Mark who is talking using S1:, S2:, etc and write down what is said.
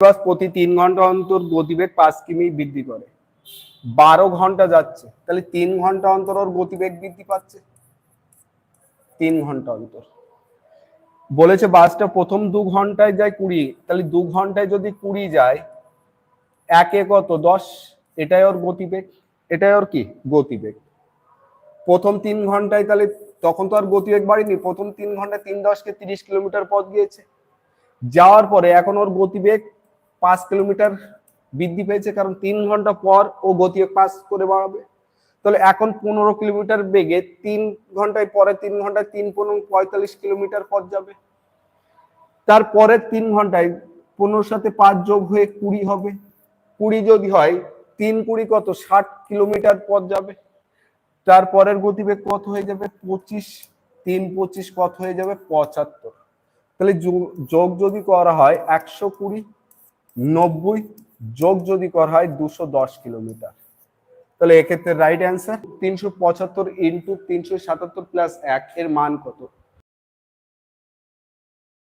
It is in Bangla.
S1: বাস প্রতি তিন ঘণ্টা অন্তর গতিবেগ পাঁচ কিমি বৃদ্ধি করে। বারো ঘণ্টা যাচ্ছে, তাহলে তিন ঘণ্টা অন্তর ওর গতিবেগ বৃদ্ধি পাচ্ছে। তিন ঘণ্টা অন্তর। বলেছে বাসটা প্রথম দু ঘন্টায় যায় কুড়ি, তাহলে দু ঘন্টায় যদি কুড়ি যায়, একে কত? দশ? এটাই ওর গতিবেগ। এটাই ওর কি? গতিবেগ। প্রথম তিন ঘন্টায় তাহলে তখন তো আর গতিবেগ বাড়েনি, প্রথম তিন ঘন্টায় তিন দশকে তিরিশ কিলোমিটার পথ গিয়েছে। যাওয়ার পরে এখন ওর গতিবেগ পাঁচ কিলোমিটার বৃদ্ধি পেয়েছে, কারণ তিন ঘণ্টা পর ও গতিবেগ পাস করে বাড়াবে। তাহলে এখন পনেরো কিলোমিটার বেগে তিন ঘন্টায় পরে তিন ঘন্টায় তিন পনেরো পঁয়তাল্লিশ কিলোমিটার পথ যাবে। তারপরে তিন ঘন্টায় পনেরোর সাথে পাঁচ যোগ হয়ে কুড়ি হবে। কুড়ি যদি হয়, তিন কুড়ি কত? ষাট কিলোমিটার পথ যাবে। তারপরের গতিবেগ কত হয়ে যাবে? পঁচিশ। তিন পঁচিশ কত হয়ে যাবে? পঁচাত্তর। তাহলে যোগ যদি করা হয়, একশো কুড়ি। নব্বই যোগ যদি করা হয় দুশো দশ কিলোমিটার। তাহলে এক্ষেত্রে রাইট অ্যান্সার তিনশো পঁচাত্তর ইন্টু তিনশো সাতাত্তর প্লাস এক এর মান কত?